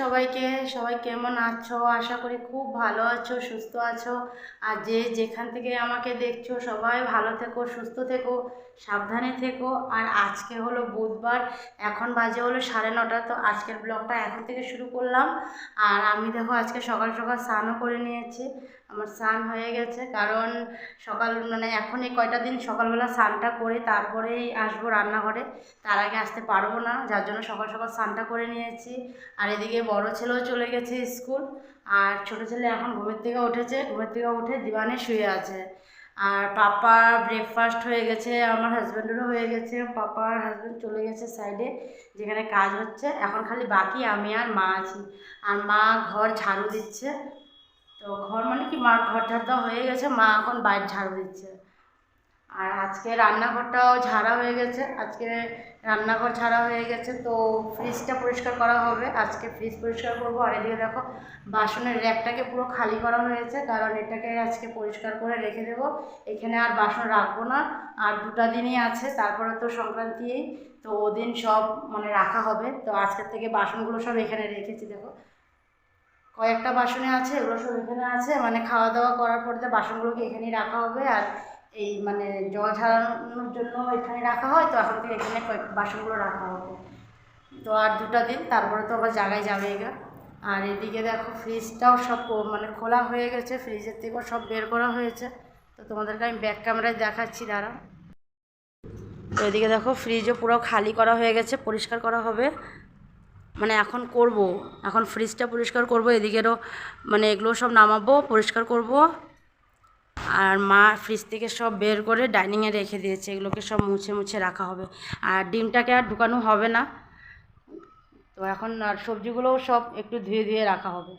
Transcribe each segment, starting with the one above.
সবাইকে, সবাই কেমন আছো? আশা করি খুব ভালো আছো, সুস্থ আছো। আর যে যেখান থেকে আমাকে দেখছ, সবাই ভালো থেকো, সুস্থ থেকো, সাবধানে থেকো। আর আজকে হলো বুধবার, এখন বাজে হলো সাড়ে নটা, তো আজকের ব্লগটা এখন থেকে শুরু করলাম। আর আমি দেখো আজকে সকাল সকাল স্নানও করে নিয়েছি। আমার স্নান হয়ে গেছে। কারণ সকাল মানে এখন এই কয়টা দিন সকালবেলা স্নানটা করে তারপরেই আসব রান্নাঘরে। তার আগে আসতে পারব না, যার জন্য সকাল সকাল স্নানটা করে নিয়েছি। আর এদিকে বড় ছেলেও চলে গেছে স্কুল। আর ছোট ছেলে এখন ঘুমের থেকে উঠেছে। ঘুমের থেকে উঠে দিবানে শুয়ে আছে। আর পাপা ব্রেকফাস্ট হয়ে গেছে, আমার হাজব্যান্ডেরও হয়ে গেছে। পাপার হাজব্যান্ড চলে গেছে সাইডে যেখানে কাজ হচ্ছে। এখন খালি বাকি আমি আর মা আছি। আর মা ঘর ঝাড়ু দিচ্ছে। তো ঘর মানে কি মার ঘর ঝাড় হয়ে গেছে, মা এখন বাইরে ঝাড়ু দিচ্ছে। আর আজকে রান্নাঘরটাও ঝাড়া হয়ে গেছে, আজকে রান্নাঘর ঝাড়া হয়ে গেছে, তো ফ্রিজটা পরিষ্কার করা হবে, আজকে ফ্রিজ পরিষ্কার করব। আর এদিকে দেখো, বাসনের র্যাকটাকে পুরো খালি করা হয়েছে, কারণ এটাকে আজকে পরিষ্কার করে রেখে দেবো। এখানে আর বাসন রাখব না, আর দুটা দিনই আছে, তারপরে তো সংক্রান্তি তো ওদিন সব মানে রাখা হবে। তো আজকের থেকে বাসনগুলো সব এখানে রেখেছি, দেখো। কয়েকটা বাসনে আছে, এগুলো সব এখানে আছে। মানে খাওয়া দাওয়া করার পর বাসনগুলোকে এখানেই রাখা হবে আর এই মানে জল ঝাড়ানোর জন্য এখানে রাখা হয়। তো এখন থেকে এখানে কয়েক বাসনগুলো রাখা হবে। তো আর দুটা দিন, তারপরে তো আবার জায়গায় যাবে এগা আর এদিকে দেখো ফ্রিজটাও সব মানে খোলা হয়ে গেছে। ফ্রিজের থেকেও সব বের করা হয়েছে। তো তোমাদেরকে আমি ব্যাক ক্যামেরায় দেখাচ্ছি দাঁড়া তো এদিকে দেখো ফ্রিজও পুরো খালি করা হয়ে গেছে, পরিষ্কার করা হবে। মানে এখন করব, এখন ফ্রিজটা পরিষ্কার করব, এদিকেরও মানে এগুলো সব নামাবো, পরিষ্কার করব। আর মা ফ্রিজ থেকে সব বের করে ডাইনিংয়ে রেখে দিয়েছে, এগুলোকে সব মুছে মুছে রাখা হবে। আর ডিমটাকে আর ঢুকানো হবে না। তো এখন আর সবজিগুলোও সব একটু ধুয়ে ধুয়ে রাখা হবে।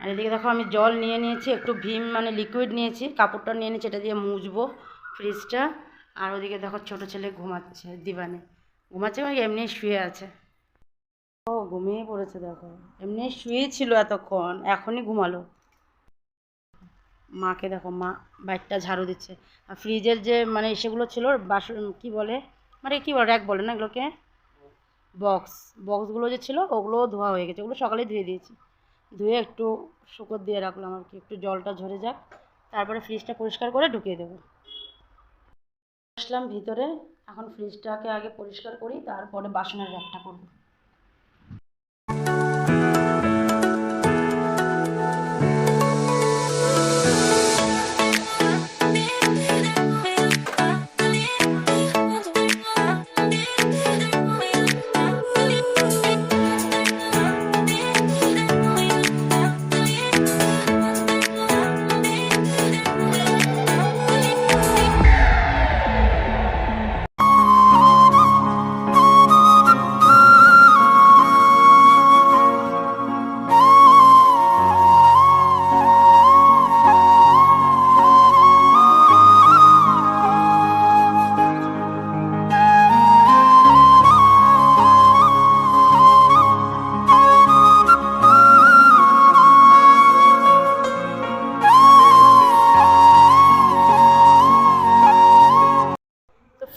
আর এদিকে দেখো আমি জল নিয়ে নিয়েছি, একটু ভীম মানে লিকুইড নিয়েছি, কাপড়টা নিয়ে নিয়েছি, এটা দিয়ে মুছবো ফ্রিজটা আর ওদিকে দেখো ছোটো ছেলে ঘুমাচ্ছে দিবানে। ঘুমাচ্ছে মানে এমনি শুয়ে আছে। ঘুমিয়ে পড়েছে দেখো। এমনি শুয়েই ছিল এতক্ষণ, এখনই ঘুমালো। মাকে দেখো, মা বাইকটা ঝাড়ু দিচ্ছে। আর ফ্রিজের যে মানে সেগুলো ছিল, বাসন, কি বলে? মানে কি বলে, র্যাক বলে না এগুলোকে? বক্স। বক্সগুলো যে ছিল, ওগুলোও ধোয়া হয়ে গেছে। ওগুলো সকালে ধুয়ে দিয়েছি। ধুয়ে একটু শুকর দিয়ে রাখলাম আর কি। একটু জলটা ঝরে যাক, তারপরে ফ্রিজটা পরিষ্কার করে ঢুকিয়ে দেবো। আসলাম ভিতরে। এখন ফ্রিজটাকে আগে পরিষ্কার করি, তারপরে বাসনের র্যাকটা করব।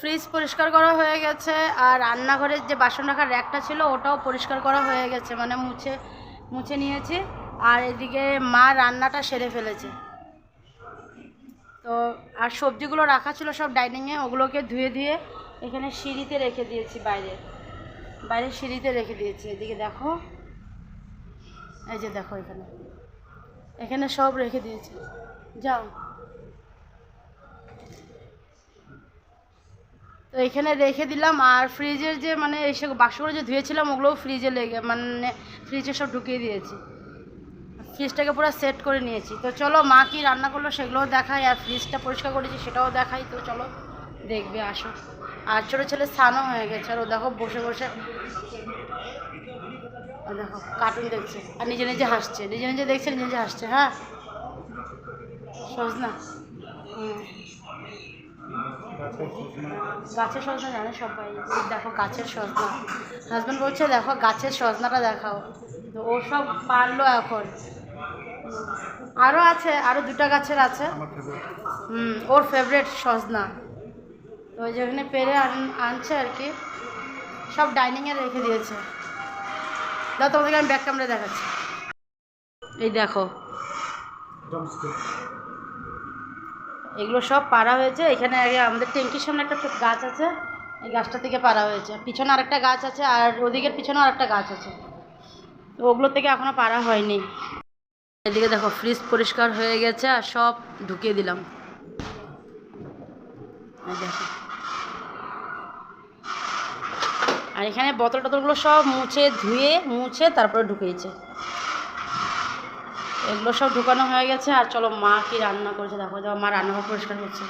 ফ্রিজ পরিষ্কার করা হয়ে গেছে আর রান্নাঘরের যে বাসন রাখার র্যাকটা ছিল ওটাও পরিষ্কার করা হয়ে গেছে মানে মুছে মুছে নিয়েছি। আর এদিকে মা রান্নাটা সেরে ফেলেছে। তো আর সবজিগুলো রাখা ছিল সব ডাইনিংয়ে, ওগুলোকে ধুয়ে ধুয়ে এখানে সিঁড়িতে রেখে দিয়েছি বাইরে। বাইরে সিঁড়িতে রেখে দিয়েছি, এদিকে দেখো। এই যে দেখো এখানে। এখানে সব রেখে দিয়েছি। যাও। তো এখানে রেখে দিলাম আর ফ্রিজের যে মানে এইসব বাক্সগুলো যে ধুয়েছিলাম, ওগুলোও ফ্রিজে লেগে মানে ফ্রিজে সব ঢুকিয়ে দিয়েছি। ফ্রিজটাকে পুরো সেট করে নিয়েছি। তো চলো, মা কি রান্না করল সেগুলোও দেখাই আর ফ্রিজটা পরিষ্কার করেছি সেটাও দেখাই। তো চলো, দেখবে, আসো। আর ছোটো ছেলে স্নানও হয়ে গেছে। আর ও দেখো বসে বসে দেখো কার্টুন দেখছে। আর নিজে নিজে হাসছে। নিজে নিজে দেখছে, নিজে নিজে হাসছে হ্যাঁ? সজনা? হুম গাছের সজনা জানে সবাই, দেখো গাছের সজনা। হাজব্যান্ড বলছে, দেখো গাছের সজনাটা দেখাও। তো ও সব পারল এখন। আরও আছে আরও দুটো গাছের আছে। হুম, ওর ফেভারেট সজনা। তো ওই যেখানে পেরে আন, আনছে আর কি। সব ডাইনিংয়ে রেখে দিয়েছে। দাও, তোমাদেরকে আমি ব্যাক ক্যামেরা দেখাচ্ছি। এই দেখো। এগুলো সব পাড়া হয়েছে। এখানে আগে আমাদের ট্যাঙ্কির সামনে একটা গাছ আছে। এই গাছটা থেকে পাড়া হয়েছে। পিছনে আরেকটা গাছ আছে আর ওদিকের পিছনে আরেকটা গাছ আছে। তো ওগুলো থেকে এখনও পাড়া হয়নি। এদিকে দেখো ফ্রিজ পরিষ্কার হয়ে গেছে আর সব ঢুকিয়ে দিলাম। আর এখানে বোতল টতলগুলো সব মুছে ধুয়ে, মুছে তারপরে ঢুকিয়েছে। এগুলো সব ঢুকানো হয়ে গেছে, আর চলো মা কি রান্না করেছে দেখো দেখো মা রান্নাঘর পরিষ্কার করছে।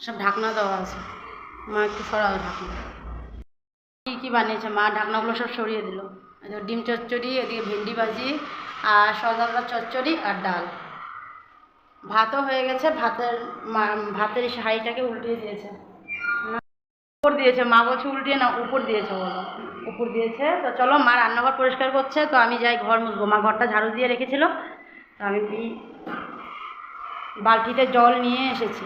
সব ঢাকনা দেওয়া আছে। মা একটু সরাল ঢাকনা। কী কী বানিয়েছে মা? ঢাকনাগুলো সব সরিয়ে দিল। ডিম চচ্চড়ি, এদিকে ভেন্ডি ভাজি, আর সজলটা চচ্চড়ি আর ডাল। ভাতও হয়ে গেছে, ভাতের ভাতের এই হাঁড়িটাকে উল্টিয়ে দিয়েছে। উপর দিয়েছে, মা বলছে উল্টিয়ে না উপর দিয়েছে বলো। উপর দিয়েছে। তো চলো, মা রান্নাঘর পরিষ্কার করছে। তো আমি যাই ঘর মুছবো। মা ঘরটা ঝাড়ু দিয়ে রেখেছিল। তো আমি বালতিতে জল নিয়ে এসেছি।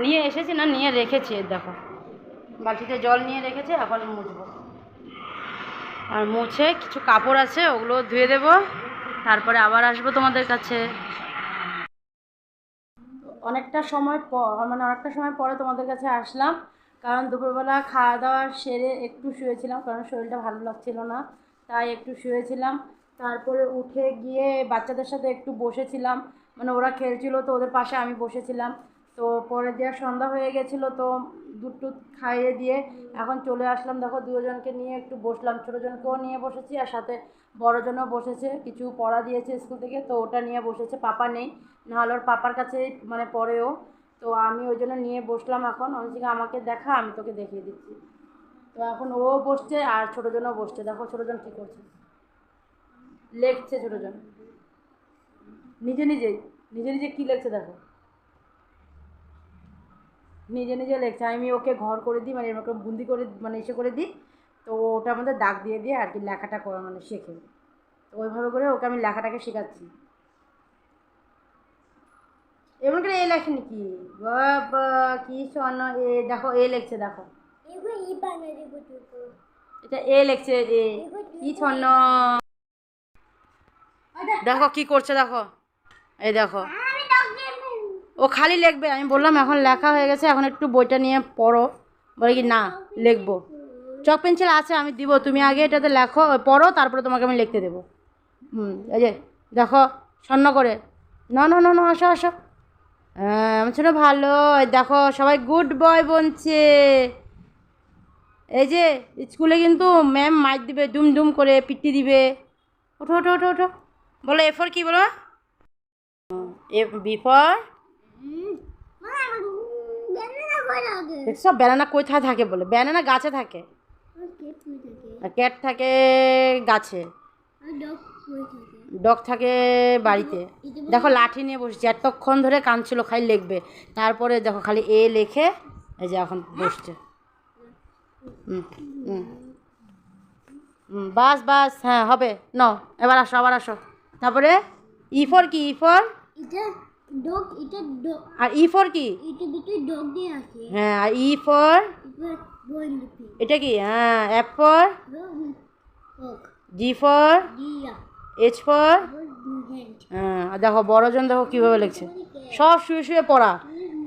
নিয়ে এসেছি না, নিয়ে রেখেছি দেখো। বালতিতে জল নিয়ে রেখেছি, এখন মুছবো। আর মুছে কিছু কাপড় আছে, ওগুলো ধুয়ে দেবো। তারপরে আবার আসব তোমাদের কাছে। অনেকটা সময় পর মানে অনেকটা সময় পরে তোমাদের কাছে আসলাম। কারণ দুপুরবেলা খাওয়া দাওয়া সেরে একটু শুয়েছিলাম, কারণ শরীরটা ভালো লাগছিল না, তাই একটু শুয়েছিলাম। তারপরে উঠে গিয়ে বাচ্চাদের সাথে একটু বসেছিলাম মানে ওরা খেলছিল তো ওদের পাশে আমি বসেছিলাম। তো পরে দিয়ে সন্ধ্যা হয়ে গেছিল তো দুধ টুধ খাইয়ে দিয়ে এখন চলে আসলাম। দেখো দুজনকে নিয়ে একটু বসলাম ছোটোজনকেও নিয়ে বসেছি আর সাথে বড়জনও বসেছে, কিছু পড়া দিয়েছে স্কুল থেকে, তো ওটা নিয়ে বসেছে, পাপা নেই। নাহলে ওর পাপার কাছে মানে পড়েও। তো আমি ওই জন্য নিয়ে বসলাম এখন। অনেক আমাকে দেখা, আমি তোকে দেখিয়ে দিচ্ছি। তো এখন ও বসছে আর ছোটোজনও বসছে। দেখো ছোটোজন কী করছে। লেখছে ছোটোজন নিজে নিজেই নিজে নিজে কী লেখছে দেখো। নিজে নিজে লেখছে। আমি ওকে ঘর করে দিই মানে এরকম বুন্দি করে মানে এসে করে দিই। তো ওটা আমাদের দাগ দিয়ে দিয়ে আর কি লেখাটা করে মানে শেখে। তো ওইভাবে করে ওকে আমি লেখাটাকে শেখাচ্ছি। এমন করে এ লেখেনি কি বাবা কি শোন এ দেখো এ লেখছে দেখো। এটা এ লেখছে এ। কি ছন্ন দেখো। কি করছে দেখো। এই দেখো। ও খালি লিখবে আমি বললাম এখন লেখা হয়ে গেছে এখন একটু বইটা নিয়ে পড়ো। বলে কি না লিখব। চক পেন্সিল আছে আমি দিব। তুমি আগে এটাতে লেখো পড়ো তারপরে তোমাকে আমি লিখতে দেবো। হুম এই যে দেখো স্বর্ণ করে। না না না না আসো আসো। আমার ছোটো ভালো। দেখো সবাই গুড বয় বলছে। এই যে স্কুলে কিন্তু ম্যাম মাইর দিবে ডুম ডুম করে পিটি দিবে। ওঠো ওঠো ওঠো ওঠো। বলো এ ফর কি বলো? এ বি ফর মা বেনা কই লাগে দেখছ ব্যানানা কোথায় থাকে। বলে ব্যানানা গাছে থাকে? আর ক্যাট থাকে গাছে। ডগ থাকে বাড়িতে। দেখো লাঠি নিয়ে বসেছে এতক্ষণ ধরে কাঁদছিল খালি লিখবে। তারপরে দেখো খালি এ লেখে এই যে এখন বসছে। বাস বাস হ্যাঁ হবে। ন এবার আসো আবার আসো। তারপরে ই ফর কি E for? R E for কি? হ্যাঁ আর ই ফর? এটা কি? হ্যাঁ app for? G for? H for হ্যাঁ দেখো বড়জন দেখো কীভাবে লিখছে। সব শুয়ে শুয়ে পড়া।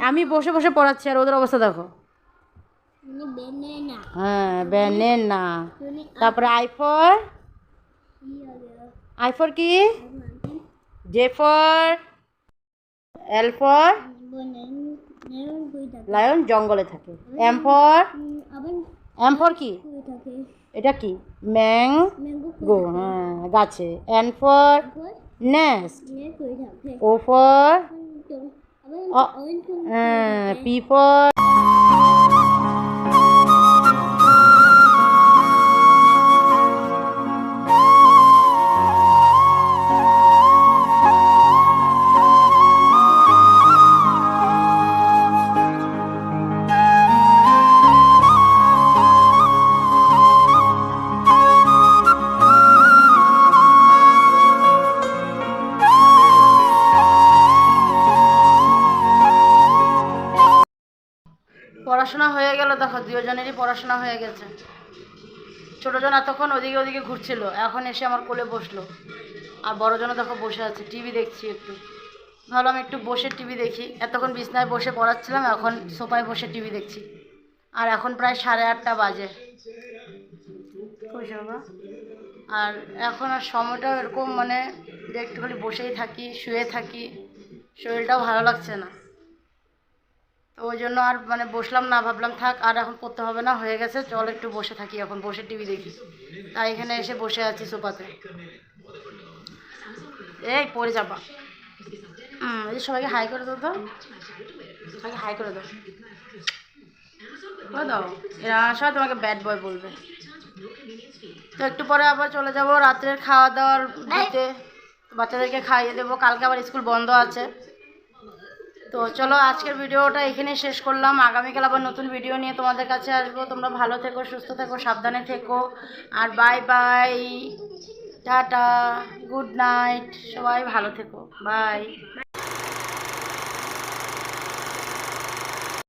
আমি বসে বসে পড়াচ্ছি আর ওদের অবস্থা দেখো। হ্যাঁ না তারপরে আই ফর ই হবে? আই ফর কি? J for L for lion জঙ্গলে থাকে। এম ফর এম ফর কি? থাকে। এটা কি? ম্যাং ম্যাঙ্গো গো হ্যাঁ গাছে। N for nest O for হ্যাঁ পি ফর পড়াশোনা হয়ে গেল দেখো দুজনেরই পড়াশোনা হয়ে গেছে। ছোটোজন এতক্ষণ ওদিকে ওদিকে ঘুরছিল এখন এসে আমার কোলে বসল। আর বড়জনও দেখো বসে আছে টিভি দেখছি একটু। ভাবলাম একটু বসে টিভি দেখি। এতক্ষণ বিছনায় বসে পড়াচ্ছিলাম এখন সোফায় বসে টিভি দেখছি। আর এখন প্রায় সাড়ে আটটা বাজে। আর এখন আর সময়টাও এরকম মানে যে একটু খালি বসেই থাকি শুয়ে থাকি শরীরটাও ভালো লাগছে না। তো ওই জন্য আর মানে বসলাম না ভাবলাম থাক আর এখন করতে হবে না হয়ে গেছে চল একটু বসে থাকি এখন বসে টিভি দেখি। তাই এখানে এসে বসে আছি সোফাতে। এই পড়ে যাবা। এই সবাইকে হাই করে দাও তো। সবাইকে হাই করে দাও। করে দাও। এরা সবাই তোমাকে ব্যাড বয় বলবে। তো একটু পরে আবার চলে যাব রাত্রের খাওয়া দাওয়ার দিতে বাচ্চাদেরকে খাইয়ে দেবো। কালকে আবার স্কুল বন্ধ আছে। তো চলো আজকের ভিডিওটা এখানেই শেষ করলাম। আগামীকাল আবার নতুন ভিডিও নিয়ে তোমাদের কাছে আসব। তোমরা ভালো থেকো, সুস্থ থেকো, সাবধানে থেকো। আর বাই বাই টাটা। গুড নাইট সবাই ভালো থেকো। বাই